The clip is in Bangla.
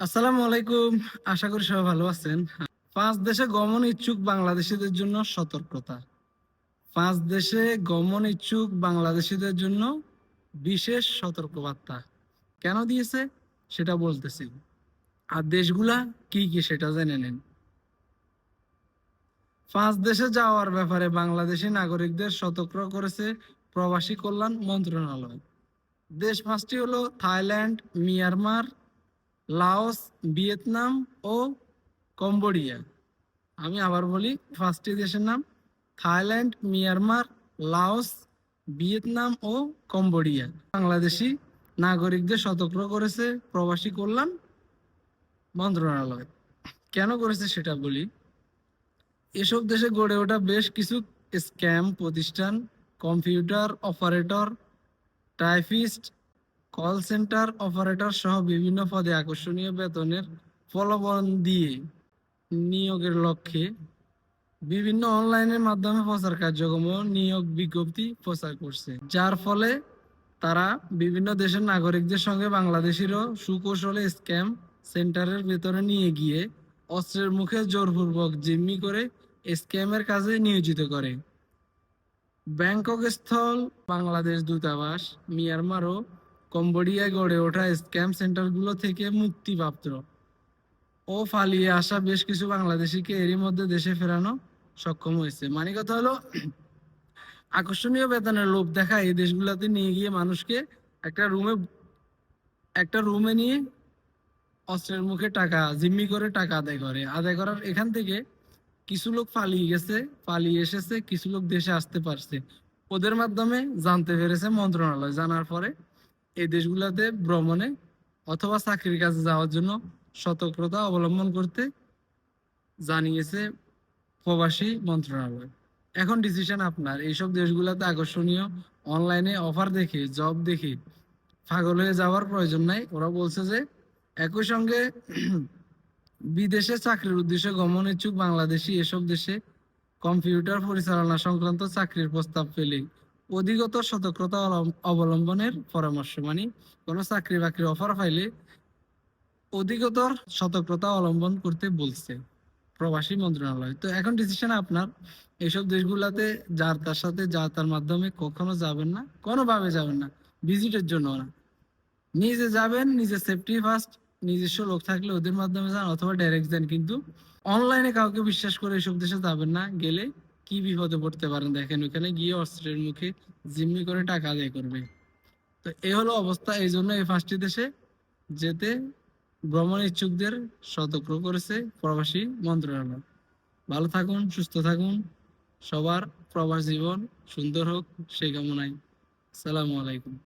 আসসালামু আলাইকুম। আশা করি সবাই ভালো আছেন। পাঁচ দেশে গমন ইচ্ছুক বাংলাদেশিদের জন্য সতর্কতা। পাঁচ দেশে গমন ইচ্ছুক বাংলাদেশিদের জন্য বিশেষ সতর্কবার্তা। কেন দিয়েছে? সেটা বলতেছি। আর দেশগুলা কি কি সেটা জেনে নেন। পাঁচ দেশে যাওয়ার ব্যাপারে বাংলাদেশি নাগরিকদের সতর্ক করেছে প্রবাসী কল্যাণ মন্ত্রণালয়। দেশ পাঁচটি হলো থাইল্যান্ড, মিয়ানমার লাওস, ভিয়েতনাম ও কম্বোডিয়া। আমি আবার বলি পাঁচটি দেশের নাম, থাইল্যান্ড, মিয়ানমার, লাওস, ভিয়েতনাম ও কম্বোডিয়া। বাংলাদেশি নাগরিকদের সতর্ক করেছে প্রবাসী কল্যাণ মন্ত্রণালয়। কেন করেছে সেটা বলি, এসব দেশে গড়ে ওঠা বেশ কিছু স্ক্যাম, প্রতিষ্ঠান, computer, operator, typist call centre operator সহ বিভিন্ন পদে আকর্ষণীয় বেতনের প্রলোভন দিয়ে নিয়োগের লক্ষ্যে বিভিন্ন অনলাইনের মাধ্যমে প্রচার কার্যক্রম নিয়োগ বিজ্ঞপ্তি প্রচার করছে। যার ফলে তারা বিভিন্ন দেশের নাগরিকদের সঙ্গে বাংলাদেশিরও সুকৌশলে স্ক্যাম সেন্টারের ভেতরে নিয়ে গিয়ে অস্ত্রের মুখে জোরপূর্বক জিম্মি করে স্ক্যামের কাজে নিয়োজিত করে। ব্যাংকক স্থল, বাংলাদেশ দূতাবাস, মিয়ানমার ও কম্বোডিয়ায় গড়ে ওঠা স্ক্যাম সেন্টারগুলো থেকে মুক্তিপ্রাপ্ত। ও পালিয়ে আসা বেশ কিছু বাংলাদেশিকে এরই মধ্যে দেশে ফেরানো সক্ষম হয়েছে। মানে কথা হলো, আকর্ষণীয় বেতনের লোভ দেখা এই দেশগুলোতে নিয়ে গিয়ে মানুষকে একটা রুমে একটা রুমে নিয়ে অস্ত্রের মুখে টাকা, জিম্মি করে টাকা আদায় করে। আদায় করার এখান থেকে কিছু লোক পালিয়ে গেছে, পালিয়ে এসেছে, কিছু লোক দেশে আসতে পারছে। ওদের মাধ্যমে জানতে পেরেছে মন্ত্রণালয়। জানার পরে এই দেশগুলোতে ভ্রমণে অথবা চাকরির কাজে যাওয়ার জন্য সতর্কতা অবলম্বন করতে জানিয়েছে প্রবাসী মন্ত্রণালয়। এখন ডিসিশন আপনার। এইসব দেশগুলোতে আকর্ষণীয় অনলাইনে অফার দেখে জব দেখে পাগল হয়ে যাওয়ার প্রয়োজন নাই। ওরা বলছে যে একই সঙ্গে বিদেশে চাকরির উদ্দেশ্যে গমন ইচ্ছুক বাংলাদেশি এসব দেশে কম্পিউটার পরিচালনা সংক্রান্ত চাকরির প্রস্তাব পেলে অধিকতর সতর্কতা অবলম্বনের পরামর্শ মানে কোনো চাকরি বাকরির অফার পাইলে অধিকতর সতর্কতা অবলম্বন করতে বলছে প্রবাসী মন্ত্রণালয়। তো এখন ডিসিশন আপনার। এইসব দেশগুলাতে যার তার সাথে, যার তার মাধ্যমে কখনো যাবেন না, কোনোভাবে যাবেন না। ভিজিটের জন্য না। নিজে যাবেন, নিজে সেফটি ফার্স্ট নিজস্ব লোক থাকলে ওদের মাধ্যমে যান অথবা ডাইরেক্ট যান, কিন্তু অনলাইনে কাউকে বিশ্বাস করে এসব দেশে যাবেন না। গেলে কি বিপদে পড়তে পারেন দেখেন, ওখানে গিয়ে অস্ত্রের মুখে জিম্মি করে টাকা আদায় করবে। তো এ হলো অবস্থা, এই জন্য এই পাঁচটি দেশে যেতে ভ্রমণ ইচ্ছুকদের সতর্ক করেছে প্রবাসী মন্ত্রণালয়। ভালো থাকুন, সুস্থ থাকুন, সবার প্রবাস জীবন সুন্দর হোক সেই কামনায়। সালামু আলাইকুম।